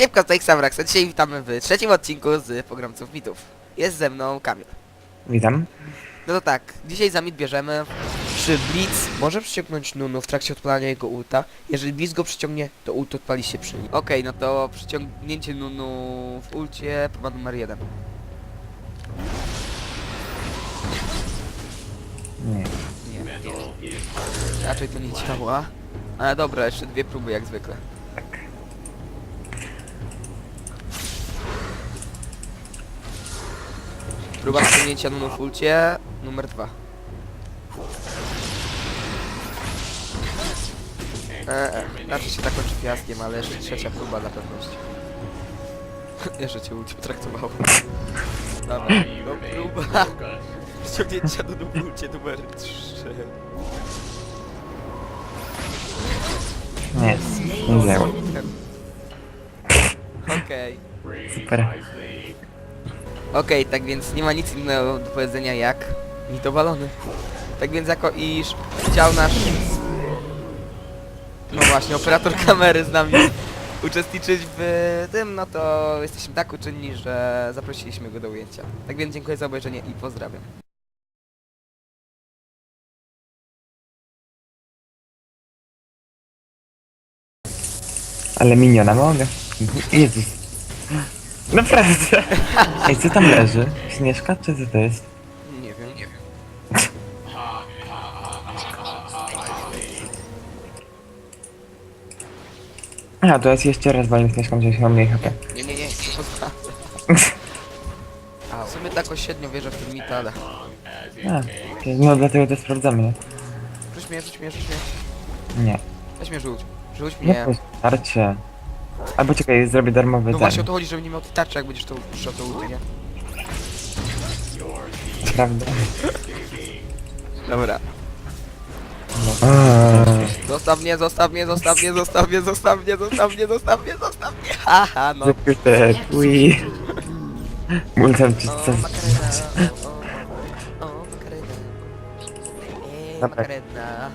Siemka, tutaj Xamrax, a dzisiaj witamy w trzecim odcinku z Pogromców Mitów. Jest ze mną Kamil. Witam. No to tak, dzisiaj za mit bierzemy. Czy Blitz może przyciągnąć Nunu w trakcie odpalania jego ulta? Jeżeli Blitz go przyciągnie, to ult odpali się przy nim. Okej, no to przyciągnięcie Nunu w ulcie próba numer jeden. Nie. Nie, nie. Raczej to nie działa. Ale dobra, jeszcze dwie próby jak zwykle. Próba przyciągnięcia Nunu w ulcie numer dwa. E, e, raczej się tak kończy fiaskiem, ale jeszcze trzecia próba dla pewności. jeszcze cię ulcie potraktowało. Dobra, to próba przyciągnięcia Nunu w ulcie numer trzy. Nie. Nie działa. Okej. Super. Okej, tak więc nie ma nic innego do powiedzenia jak mitowalony. Tak więc jako iż chciał nasz... No właśnie, operator kamery z nami uczestniczyć w tym, no to jesteśmy tak uczynni, że zaprosiliśmy go do ujęcia. Tak więc dziękuję za obejrzenie i pozdrawiam. Ale miniona mogę. Jezus. Naprawdę. Ej, co tam leży? Śnieżka czy co to jest? Nie wiem. Nie wiem. A, to jest jeszcze raz walny śnieżką, że się mam mniej HP. Nie, nie, nie, to pozdrawiam. A, w sumie tak o średnio wierzę w ten mit, ale... A, no dlatego to sprawdzamy, nie? Rzuć mnie, rzuć mnie, rzuć mnie. Nie. Weź mnie rzuć. Rzuć Nie mnie. postarcie. Albo czekaj, zrobię darmowy No ten. właśnie o to chodzi, żeby nie miał tej tarczy, jak będziesz to puszczał to ulty, nie? Prawda? Dobra. Zostaw mnie, zostaw mnie, zostaw mnie, zostaw mnie, zostaw mnie, zostaw mnie, zostaw mnie, zostaw mnie. Haha, no. Zakryte, ui. Multam ci O, makarena, o, o, o, makarena. Ej, Dobra. makarena.